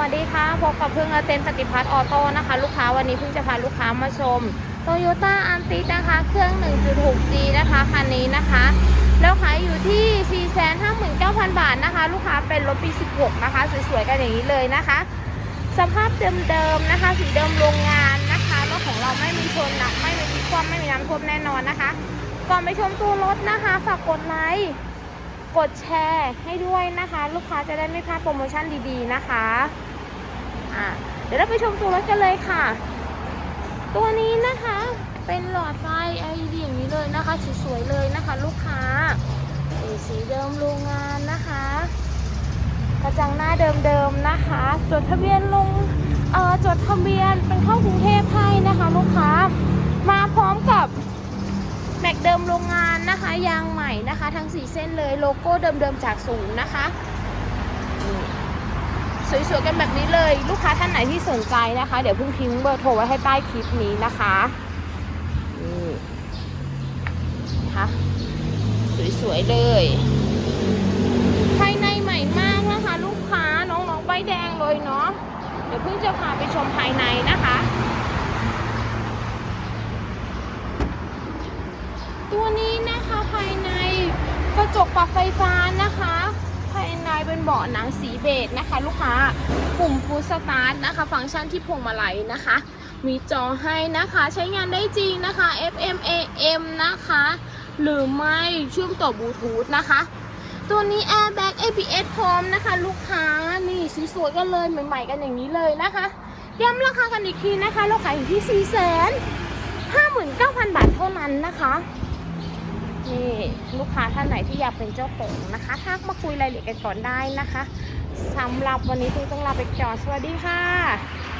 วัสดีค่ะ พบกับเพิ่งเต็นปฏิพัฒน์ออโต้นะคะ ลูกค้าวันนี้เพิ่งจะพาลูกค้ามาชม Toyota a n t i นะคะ เครื่อง 1.6G นะคะคันนี้นะคะ แล้วขายอยู่ที่ 459,000 บาทนะคะ ลูกค้าเป็นรถปี 16 นะคะ สวยๆ กันอย่างนี้เลยนะคะ สภาพเดิมๆนะคะ สีเดิมโรงงานนะคะรถของเราไม่มีชนหนักไม่มีพลิกคว่ำไม่มีน้ำท่วมแน่นอนนะคะ ก่อนไปชมตัวรถนะคะฝากกดไลค์ กดแชร์ให้ด้วยนะคะ ลูกค้าจะได้ไม่พลาดโปรโมชั่นดีๆนะคะอะเดี๋ยวเราไปชมตัวรถกันเลยค่ะ ตัวนี้นะคะเป็นหลอดไฟ LED อย่างนี้เลยนะคะสวยๆเลยนะคะ ลูกค้าสีเดิมโรงงานนะคะ กระจังหน้าเดิมๆนะคะ จดทะเบียนลงเออจดทะเบียนเป็นเข้ากรุงเทพให้นะคะ ลูกค้า มาพร้อมกับ แม็กเดิมโรงงานนะคะ ยางใหม่นะคะ ทั้ง 4 เส้นเลยโลโก้เดิมๆจากศูนย์นะคะ สวยๆกันแบบนี้เลย ลูกค้าท่านไหนที่สนใจนะคะ เดี๋ยวเพิ่งทิ้งเบอร์โทรไว้ให้ใต้คลิปนี้นะคะนี่นะคะสวยๆเลยภายในใหม่มากนะคะ ลูกค้าน้องๆใบแดงเลยเนาะเดี๋ยวเพิ่งจะพาไปชมภายในนะคะ ตัวนี้นะคะภายในกระ จกปรับไฟฟ้านะคะ ภายในเป็นเบาะหนังสีเบจนะคะ ลูกค้าปุ่มฟูสตาร์ทนะคะ ฟังก์ชันที่พวงมาลัยนะคะ มีจอให้นะคะใช้งานได้จริงนะคะ FM AM นะคะ หรือไม่เชื่อมต่อบลูทูธนะคะ ตัวนี้ Airbag ABS พร้อมนะคะ ลูกค้านี่สสวยกันเลยใหม่ๆกันอย่างนี้เลยนะคะย้ำราคากันอีกทีนะคะ เราขายอยู่ที่ 4 5 9 0 0 0 บาทเท่านั้นนะคะ นี่ลูกค้าท่านไหนที่อยากเป็นเจ้าของนะคะทักมาคุยรายละเอียดกันก่อนได้นะคะสำหรับวันนี้ต้องลาไปก่อนสวัสดีค่ะ